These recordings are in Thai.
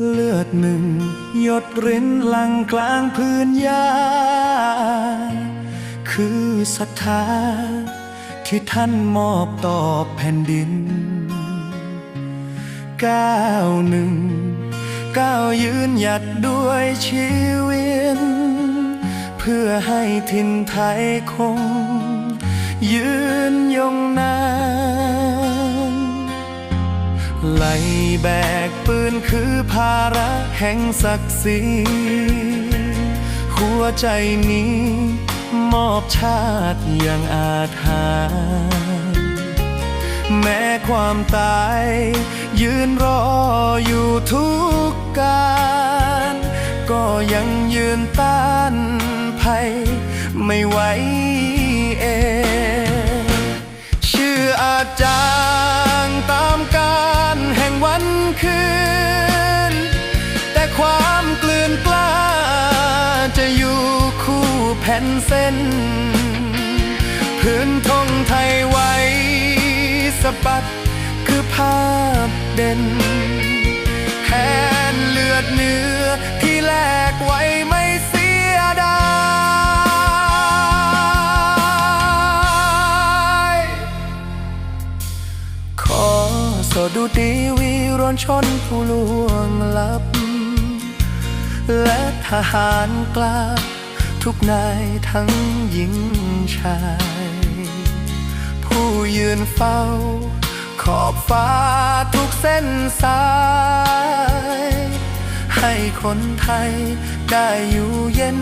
เลือดหนึ่งหยดรินลังกลางพื้นหญ้า คือศรัทธา ที่ท่านมอบต่อแผ่นดินก้าวหนึ่งก้าวยืนหยัดด้วยชีวิตเพื่อให้ทินไทยคง ยืนยงนาน ไหลแบกปืนคือภาระแห่งศักดิ์ศรีหัวใจนี้ มอบชาติอย่างอาจหารแม้ความตาย ยืนรออยู่ทุกการ ก็ยังยืนต้านภัย ไม่ไหวเอง ชื่ออาจจาง เส้น พื้นทงไทยไว้สะบัดคือภาพเด่นแทนเลือดเนื้อที่แลกไว้ไม่เสียดายขอสดุดีวีรนชนผู้ล่วงลับ และทหารกล้า ทุกนายทั้งหญิงชาย ผู้ยืนเฝ้า ขอบฟ้าทุกเส้นสาย ให้คนไทยได้อยู่เย็น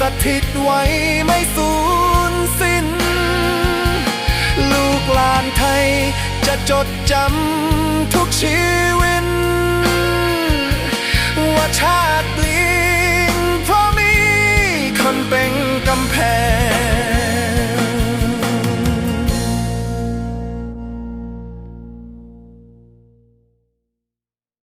สถิตไว้ไม่สูญสิ้น ลูกหลานไทยจะจดจำทุกชีวิตว่าชาติลิงเพราะมีคน